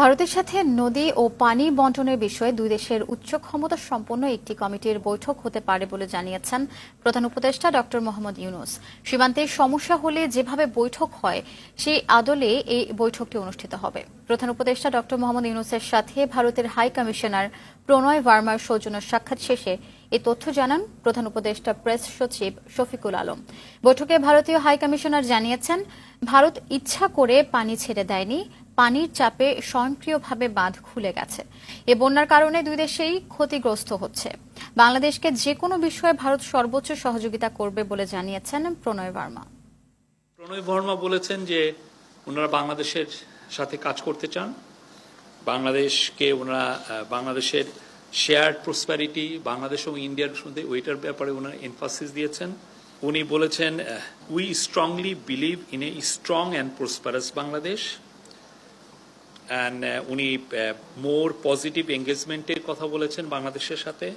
ভারতের সাথে নদী ও পানি বন্টনের বিষয়ে দুই দেশের উচ্চ ক্ষমতা সম্পন্ন একটি কমিটির বৈঠক হতে পারে বলে জানিয়েছেন প্রধান উপদেষ্টা ডক্টর মোহাম্মদ ইউনুস। সীমান্তে সমস্যা হলে যেভাবে বৈঠক হয়, সেই আদলে এই বৈঠকটি অনুষ্ঠিত হবে। প্রধান উপদেষ্টা ডক্টর মোহাম্মদ ইউনুসের সাথে ভারতের হাই কমিশনার প্রণয় ভার্মার সৌজন্য সাক্ষাৎ শেষে এই তথ্য জানান প্রধান উপদেষ্টা প্রেস সচিব শফিকুল আলম। বৈঠকে ভারতীয় হাই কমিশনার জানিয়েছেন, ভারত ইচ্ছা করে পানি ছেড়ে দেয়নি পানির চাপে স্বয়ংক্রিয়ভাবে বাঁধ খুলে গেছে। এ বন্যার কারণে দুই দেশেই ক্ষতিগ্রস্ত হচ্ছে। বাংলাদেশকে যে কোনো বিষয়ে ভারত সর্বোচ্চ সহযোগিতা করবে বলে জানিয়েছেন প্রণয় বর্মা। প্রণয় বর্মা বলেছেন যে ওনারা বাংলাদেশের সাথে কাজ করতে চান। বাংলাদেশকে ওনারা বাংলাদেশের শেয়ার প্রসপ্যারিটি বাংলাদেশ এবং ইন্ডিয়ার মধ্যে ওইটার ব্যাপারে ওনারা এনফাসিস দিয়েছেন। উনি বলেছেন we strongly believe in a strong and prosperous Bangladesh. উনি মোর পজিটিভ এঙ্গেজমেন্টের কথা বলেছেন বাংলাদেশের সাথে।